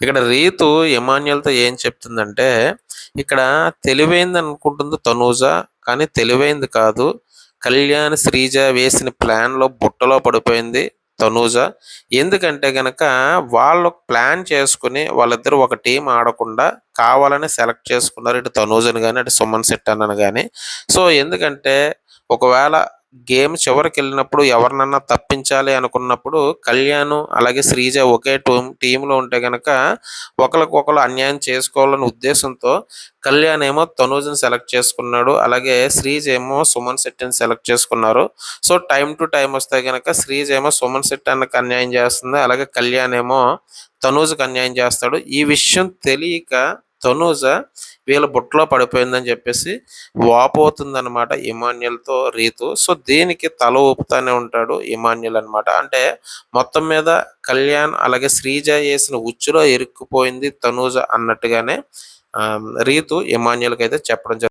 ఇక్కడ రీతు ఎమాన్యుల్తో ఏం చెప్తుందంటే ఇక్కడ తెలివైంది అనుకుంటుంది తనూజ కానీ తెలివైంది కాదు. కళ్యాణ్ శ్రీజ వేసిన ప్లాన్లో బుట్టలో పడిపోయింది తనూజ. ఎందుకంటే గనక వాళ్ళు ప్లాన్ చేసుకుని వాళ్ళిద్దరు ఒక టీం ఆడకుండా కావాలని సెలెక్ట్ చేసుకున్నారు ఇటు తనూజని కానీ అటు సుమన్ శెట్టి అన్నను కానీ సో ఎందుకంటే ఒకవేళ గేమ్ చివరికి వెళ్ళినప్పుడు ఎవరినన్నా తప్పించాలి అనుకున్నప్పుడు కళ్యాణ్ అలాగే శ్రీజ ఒకే టీం టీంలో ఉంటే కనుక ఒకరికొకరు అన్యాయం చేసుకోవాలనే ఉద్దేశంతో కళ్యాణ్ ఏమో తనూజ్ని సెలెక్ట్ చేసుకున్నాడు అలాగే శ్రీజ్ ఏమో సుమన్ శెట్టిని సెలెక్ట్ చేసుకున్నారు. సో టైం టు టైం వస్తే కనుక శ్రీజ్ ఏమో సుమన్ శెట్టి అన్నకు అన్యాయం చేస్తుంది అలాగే కళ్యాణ్ ఏమో తనూజ్కి అన్యాయం చేస్తాడు. ఈ విషయం తెలియక తనూజ వీళ్ళ బుట్టలో పడిపోయిందని చెప్పేసి వాపోతుందన్నమాట ఇమాన్యుల్తో రీతు. సో దీనికి తల ఊపుతానే ఉంటాడు ఇమాన్యుల్ అన్నమాట. అంటే మొత్తం మీద కళ్యాణ్ అలాగే శ్రీజ వేసిన ఉచ్చులో ఇరుక్కుపోయింది తనూజ అన్నట్టుగానే రీతు ఇమాన్యుల్కి అయితే చెప్పడం జరుగుతుంది.